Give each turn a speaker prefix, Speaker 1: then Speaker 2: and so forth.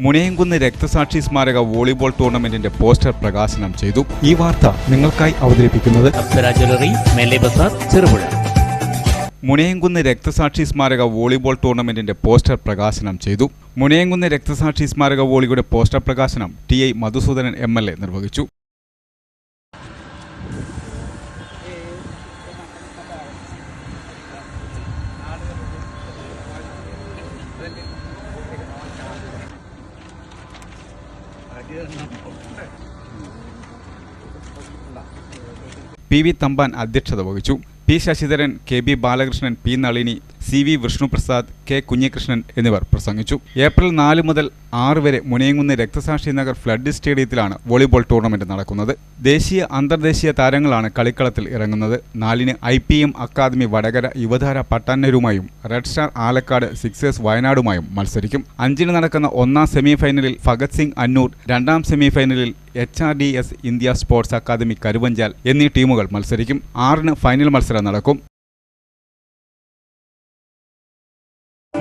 Speaker 1: മുനയംകുന്ന് രക്തസാക്ഷി സ്മാരക volleyball ടൂർണമെന്റിന്റെ poster പ്രകാശനം ചെയ്തു.
Speaker 2: ഈ വാർത്ത നിങ്ങൾക്കായി അവതരിപ്പിക്കുന്നത്
Speaker 1: മുനയംകുന്ന് രക്തസാക്ഷി സ്മാരക വോളിബോൾ ടൂർണമെന്റിന്റെ പോസ്റ്റർ പ്രകാശനം ചെയ്തു. മുനയംകുന്ന് രക്തസാക്ഷി സ്മാരക വോളിയുടെ പോസ്റ്റർ പ്രകാശനം T I Madhusoodanan M L A നിർവഹിച്ചു. പി വി തമ്പാൻ അധ്യക്ഷത വഹിച്ചു. P Sasidharan K B Balakrishnan P Nalini C V Vishnuprasad K Kunhikrishnan എന്നിവർ പ്രസംഗിച്ചു. ഏപ്രിൽ നാല് മുതൽ ആറ് വരെ മുനയങ്കുന്ന് രക്തസാക്ഷി നഗർ ഫ്ലഡ് സ്റ്റേഡിയത്തിലാണ് വോളിബോൾ ടൂർണമെന്റ് നടക്കുന്നത്. ദേശീയ അന്തർദേശീയ താരങ്ങളാണ് കളിക്കളത്തിൽ ഇറങ്ങുന്നത്. നാലിന് I P M academy Vadakara Yuvadhara പട്ടാന്നരുമായും red star Alakkad sixers വയനാടുമായും മത്സരിക്കും. അഞ്ചിന് നടക്കുന്ന ഒന്നാം സെമിഫൈനലിൽ ഭഗത് സിംഗ് അന്നൂർ രണ്ടാം സെമിഫൈനലിൽ H R D S India sports academy Karuvanchal എന്നീ ടീമുകൾ മത്സരിക്കും. ആറിന് ഫൈനൽ മത്സരം നടക്കും.